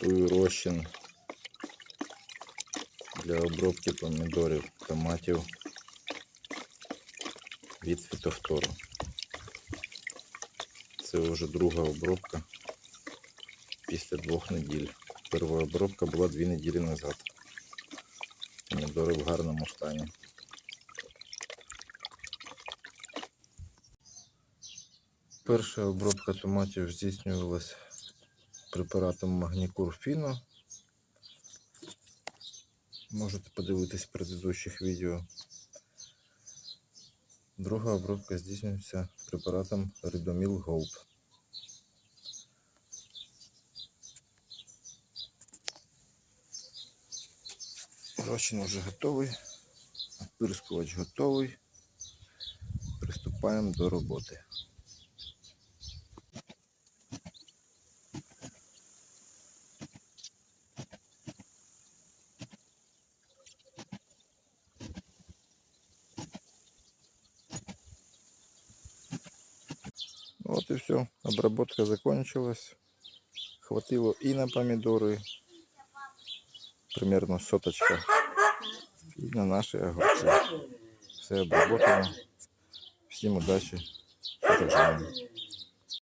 Тестую розчин для обробки помідорів, томатів від фітофтору. Це вже друга обробка після двох неділь. Перша обробка була дві неділі назад. Помідори в гарному стані. Перша обробка томатів здійснювалась препаратом Магнікурфіно. Можете подивитись в предыдущих відео. Друга обробка здійснюється препаратом Ridomil Gold. Розчин вже готовий, оприскувач готовий. Приступаємо до роботи. Вот и все. Обработка закончилась. Хватило и на помидоры. Примерно соточка. И на наши огурцы. Все обработано. Всем удачи. Же.